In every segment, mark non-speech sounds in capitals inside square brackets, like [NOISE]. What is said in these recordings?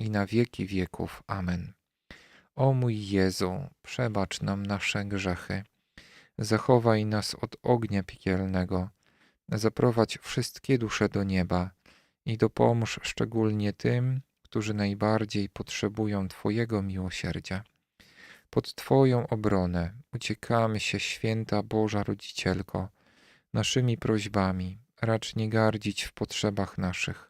i na wieki wieków. Amen. O mój Jezu, przebacz nam nasze grzechy, zachowaj nas od ognia piekielnego, zaprowadź wszystkie dusze do nieba i dopomóż szczególnie tym, którzy najbardziej potrzebują Twojego miłosierdzia. Pod Twoją obronę uciekamy się, święta Boża Rodzicielko, naszymi prośbami, racz nie gardzić w potrzebach naszych,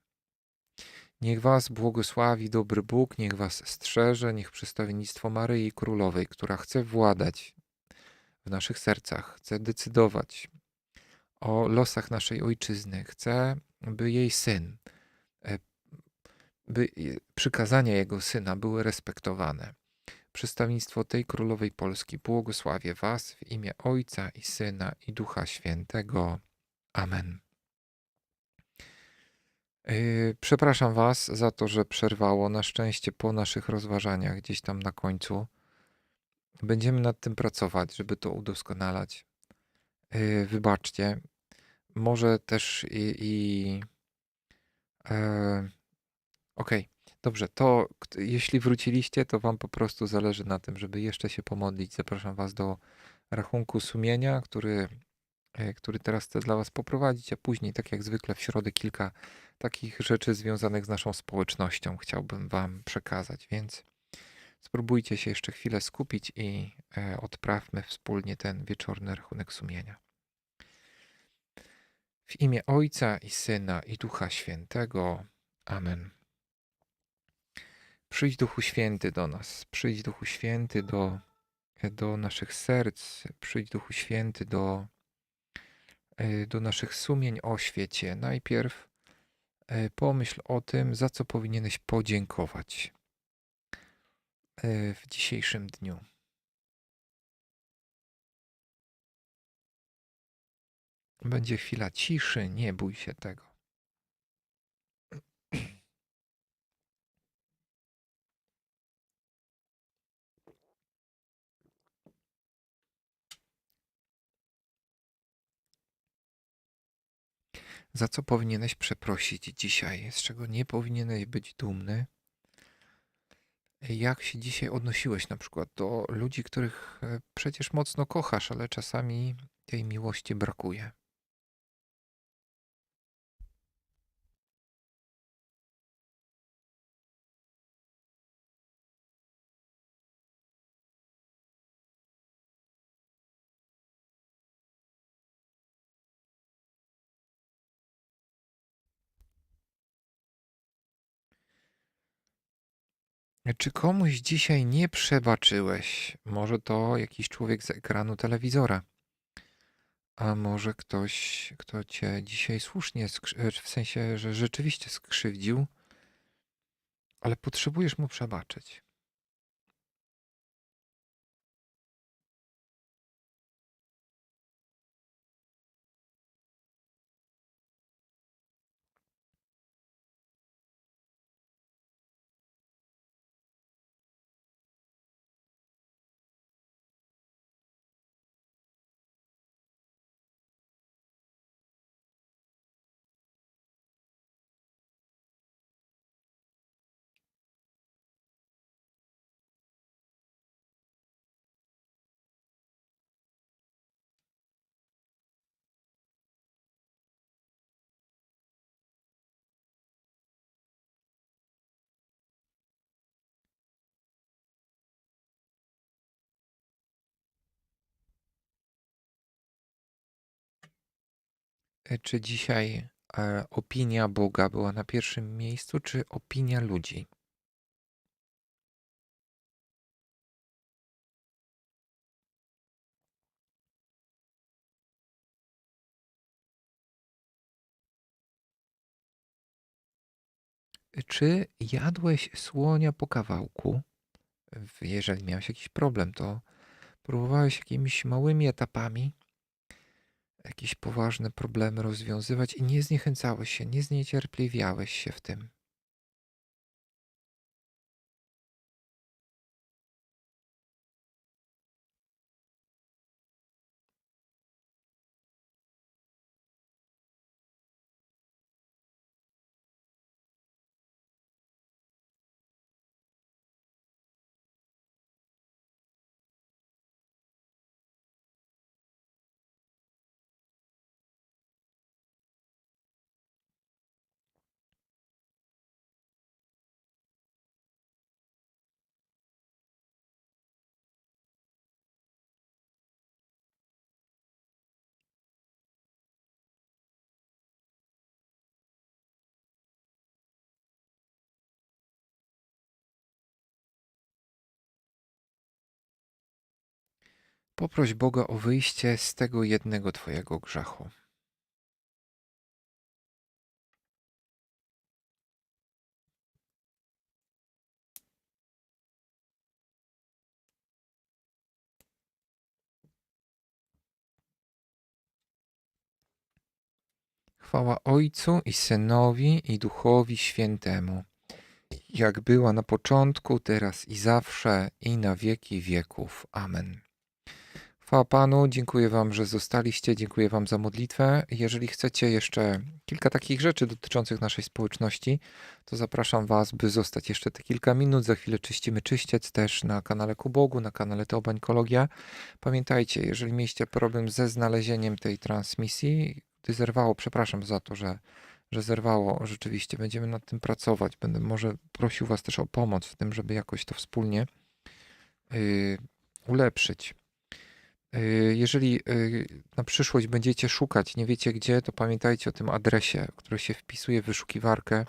Niech Was błogosławi dobry Bóg, niech Was strzeże, niech przedstawienictwo Maryi Królowej, która chce władać w naszych sercach, chce decydować o losach naszej ojczyzny, chce, by jej syn, e, by przykazania jego syna były respektowane przedstawnictwo tej królowej Polski, błogosławię Was w imię Ojca i Syna i Ducha Świętego. Amen. Yy, przepraszam Was za to, że przerwało. Na szczęście po naszych rozważaniach gdzieś tam na końcu będziemy nad tym pracować, żeby to udoskonalać. Yy, wybaczcie. Może też i. i e, Okej, dobrze. To jeśli wróciliście, to Wam po prostu zależy na tym, żeby jeszcze się pomodlić. Zapraszam Was do rachunku sumienia, który, e, który teraz chcę dla Was poprowadzić, a później, tak jak zwykle, w środę kilka takich rzeczy związanych z naszą społecznością chciałbym Wam przekazać, więc spróbujcie się jeszcze chwilę skupić i e, odprawmy wspólnie ten wieczorny rachunek sumienia. W imię Ojca i Syna i Ducha Świętego. Amen. Przyjdź Duchu Święty do nas, przyjdź Duchu Święty do, do naszych serc, przyjdź Duchu Święty do, e, do naszych sumień o świecie. Najpierw pomyśl o tym, za co powinieneś podziękować e, w dzisiejszym dniu. Będzie chwila ciszy, nie bój się tego. Za co powinieneś przeprosić dzisiaj? Z czego nie powinieneś być dumny? Jak się dzisiaj odnosiłeś na przykład do ludzi, których e, przecież mocno kochasz, ale czasami tej miłości brakuje? Czy komuś dzisiaj nie przebaczyłeś? Może to jakiś człowiek z ekranu telewizora, a może ktoś, kto cię dzisiaj słusznie, e, w sensie, że rzeczywiście skrzywdził, ale potrzebujesz mu przebaczyć. Czy dzisiaj e, opinia Boga była na pierwszym miejscu, czy opinia ludzi? Czy jadłeś słonia po kawałku? Jeżeli miałeś jakiś problem, to próbowałeś jakimiś małymi etapami jakieś poważne problemy rozwiązywać i nie zniechęcałeś się, nie zniecierpliwiałeś się w tym. Poproś Boga o wyjście z tego jednego Twojego grzechu. Chwała Ojcu i Synowi i Duchowi Świętemu, jak była na początku, teraz i zawsze, i na wieki wieków. Amen. Chwała Panu, dziękuję Wam, że zostaliście, dziękuję Wam za modlitwę. Jeżeli chcecie jeszcze kilka takich rzeczy dotyczących naszej społeczności, to zapraszam Was, by zostać jeszcze te kilka minut. Za chwilę czyścimy czyściec też na kanale Kubogu, na kanale Teobańkologia. Pamiętajcie, jeżeli mieliście problem ze znalezieniem tej transmisji, gdy zerwało, przepraszam za to, że, że zerwało, rzeczywiście będziemy nad tym pracować. Będę może prosił Was też o pomoc w tym, żeby jakoś to wspólnie yy, ulepszyć. Yy, Jeżeli yy, na przyszłość będziecie szukać, nie wiecie gdzie, to pamiętajcie o tym adresie, który się wpisuje w wyszukiwarkę,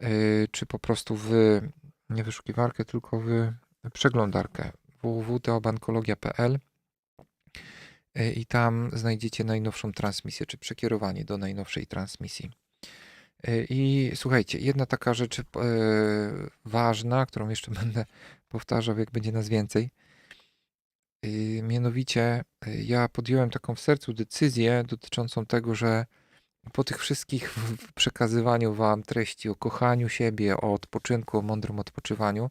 yy, czy po prostu w nie wyszukiwarkę, tylko w przeglądarkę www.teobankologia.pl i tam znajdziecie najnowszą transmisję, czy przekierowanie do najnowszej transmisji. I słuchajcie, jedna taka rzecz ważna, którą jeszcze [LAUGHS] będę powtarzał, jak będzie nas więcej. Yy, Mianowicie, yy, ja podjąłem taką w sercu decyzję dotyczącą tego, że po tych wszystkich w- przekazywaniu Wam treści o kochaniu siebie, o odpoczynku, o mądrym odpoczywaniu,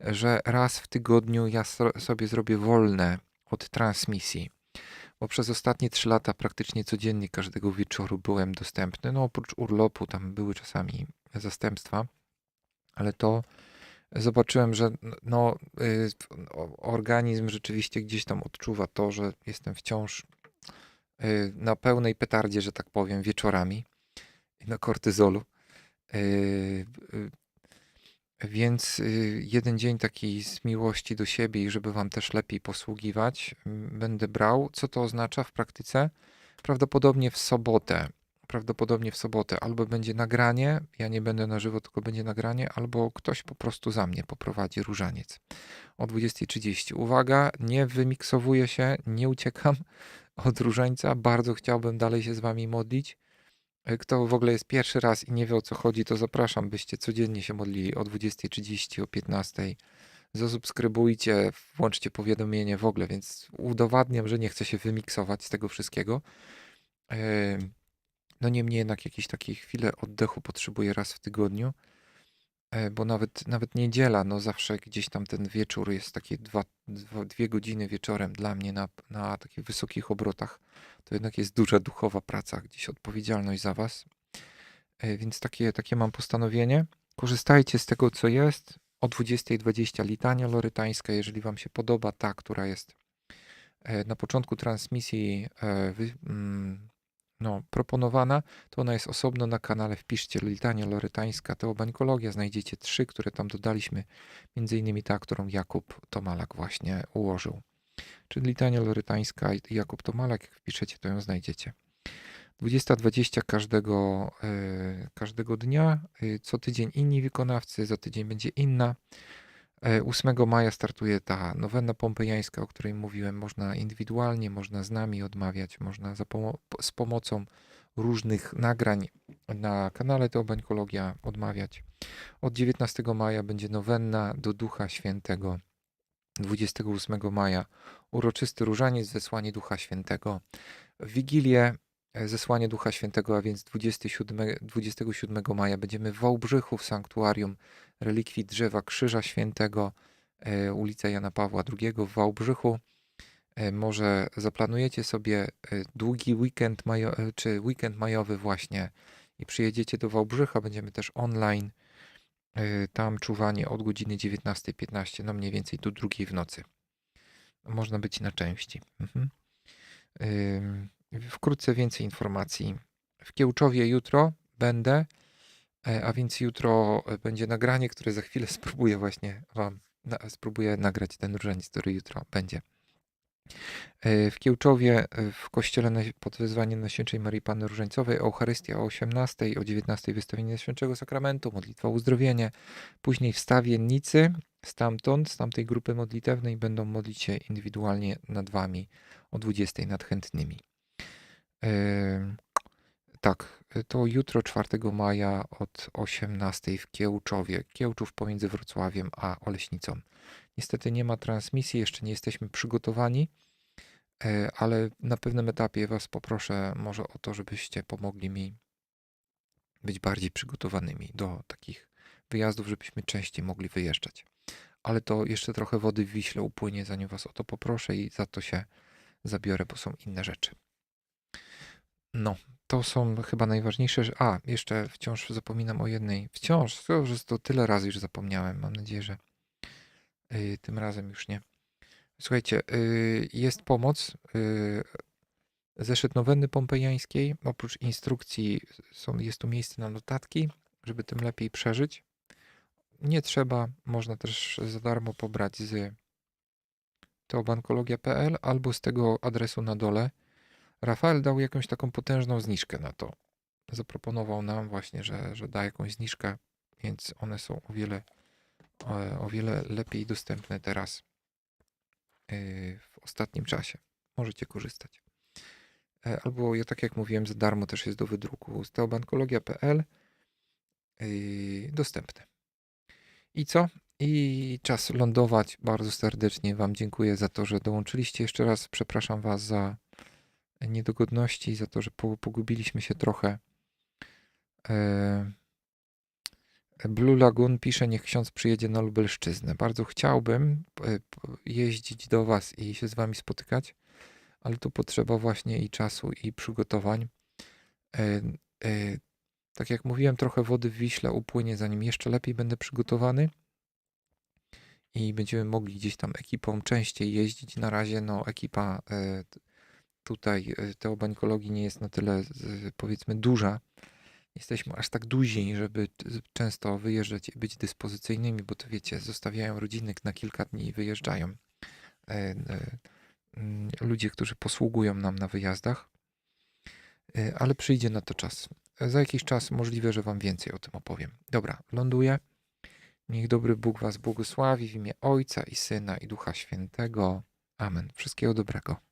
że raz w tygodniu ja so- sobie zrobię wolne od transmisji. Bo przez ostatnie trzy lata praktycznie codziennie każdego wieczoru byłem dostępny. No oprócz urlopu tam były czasami zastępstwa, ale to zobaczyłem, że no, y, organizm rzeczywiście gdzieś tam odczuwa to, że jestem wciąż y, na pełnej petardzie, że tak powiem, wieczorami na kortyzolu. Y, Więc jeden dzień taki z miłości do siebie i żeby Wam też lepiej posługiwać, będę brał. Co to oznacza w praktyce? Prawdopodobnie w sobotę. Prawdopodobnie w sobotę albo będzie nagranie, ja nie będę na żywo, tylko będzie nagranie, albo ktoś po prostu za mnie poprowadzi różaniec o 20.30. Uwaga, nie wymiksowuję się, nie uciekam [LAUGHS] od różańca. Bardzo chciałbym dalej się z Wami modlić. E, Kto w ogóle jest pierwszy raz i nie wie o co chodzi, to zapraszam, byście codziennie się modlili o 20.30, o 15.00. Zasubskrybujcie, włączcie powiadomienie w ogóle, więc udowadniam, że nie chcę się wymiksować z tego wszystkiego. No niemniej jednak jakieś takie chwile oddechu potrzebuję raz w tygodniu, e, bo nawet, nawet niedziela, no zawsze gdzieś tam ten wieczór jest takie dwa, dwa, dwie godziny wieczorem dla mnie na, na takich wysokich obrotach. To jednak jest duża duchowa praca, gdzieś odpowiedzialność za was. E, Więc takie, takie mam postanowienie. Korzystajcie z tego, co jest. O 20.20 litania lorytańska, jeżeli wam się podoba ta, która jest e, na początku transmisji mm, no, proponowana, to ona jest osobno na kanale. Wpiszcie litania lorytańska, teobańkologia. Znajdziecie trzy, które tam dodaliśmy. Między innymi ta, którą Jakub Tomalak właśnie ułożył. Czyli litania lorytańska i Jakub Tomalak. Jak wpiszecie, to ją znajdziecie. 20.20 każdego, e, każdego dnia. E, Co tydzień inni wykonawcy, za tydzień będzie inna. E, 8 maja startuje ta nowena pompejańska, o której mówiłem. Można indywidualnie, można z nami odmawiać, można pomo- z pomocą różnych nagrań na kanale Teobańkologia odmawiać. Od 19 maja będzie nowenna do Ducha Świętego. 28 maja uroczysty różaniec, zesłanie Ducha Świętego. Wigilię e, zesłanie Ducha Świętego, a więc 27, 27 maja będziemy w Wałbrzychu w sanktuarium relikwii drzewa Krzyża Świętego, e, ulica Jana Pawła II w Wałbrzychu. E, Może zaplanujecie sobie e, długi weekend, majo, e, czy weekend majowy właśnie i przyjedziecie do Wałbrzycha, będziemy też online. E, Tam czuwanie od godziny 19.15, no mniej więcej do drugiej w nocy. Można być na części. Mhm. Wkrótce więcej informacji. W Kiełczowie jutro będę, e, a więc jutro e, będzie nagranie, które za chwilę [LAUGHS] spróbuję właśnie Wam, na, spróbuję nagrać ten różaniec, który jutro będzie. E, W Kiełczowie w kościele pod wezwaniem Najświętszej Marii Panny Różańcowej Eucharystia o 18, o 19 wystawienie Świętego Sakramentu, modlitwa uzdrowienie. Później w Stawiennicy, stamtąd, z tamtej grupy modlitewnej będą modlić się indywidualnie nad Wami o 20 nad chętnymi. Tak, to jutro 4 maja od 18 w Kiełczowie. Kiełczów pomiędzy Wrocławiem a Oleśnicą. Niestety nie ma transmisji, jeszcze nie jesteśmy przygotowani, E, ale na pewnym etapie Was poproszę może o to, żebyście pomogli mi być bardziej przygotowanymi do takich wyjazdów, żebyśmy częściej mogli wyjeżdżać. Ale to jeszcze trochę wody w Wiśle upłynie, zanim Was o to poproszę i za to się zabiorę, bo są inne rzeczy. No, to są chyba najważniejsze. A, jeszcze wciąż zapominam o jednej. Wciąż, to już to tyle razy już zapomniałem. Mam nadzieję, że y, tym razem już nie. Słuchajcie, y, jest pomoc. y, Zeszyt nowenny pompejańskiej. Oprócz instrukcji są, jest tu miejsce na notatki, żeby tym lepiej przeżyć. Nie trzeba, można też za darmo pobrać z teobankologia.pl albo z tego adresu na dole. Rafael dał jakąś taką potężną zniżkę na to. Zaproponował nam właśnie, że, że da jakąś zniżkę, więc one są o wiele, o, o wiele lepiej dostępne teraz yy, w ostatnim czasie. Możecie korzystać. E, Albo ja tak jak mówiłem, za darmo też jest do wydruku z teobankologia.pl dostępne. I co? I czas lądować. Bardzo serdecznie Wam dziękuję za to, że dołączyliście. Jeszcze raz przepraszam Was za niedogodności, za to, że po- pogubiliśmy się trochę. E, Blue Lagoon pisze, niech ksiądz przyjedzie na Lubelszczyznę. Bardzo chciałbym e, jeździć do Was i się z Wami spotykać, ale tu potrzeba właśnie i czasu, i przygotowań. E, Tak jak mówiłem, trochę wody w Wiśle upłynie, zanim jeszcze lepiej będę przygotowany i będziemy mogli gdzieś tam ekipą częściej jeździć. Na razie no, ekipa tutaj e, teobańkologii nie jest na tyle powiedzmy duża. Jesteśmy aż tak duzi, żeby często wyjeżdżać i być dyspozycyjnymi, bo to wiecie, zostawiają rodziny na kilka dni i wyjeżdżają. E, e, mm, Ludzie, którzy posługują nam na wyjazdach, ale przyjdzie na to czas. Za jakiś czas możliwe, że Wam więcej o tym opowiem. Dobra, ląduję. Niech dobry Bóg Was błogosławi w imię Ojca i Syna i Ducha Świętego. Amen. Wszystkiego dobrego.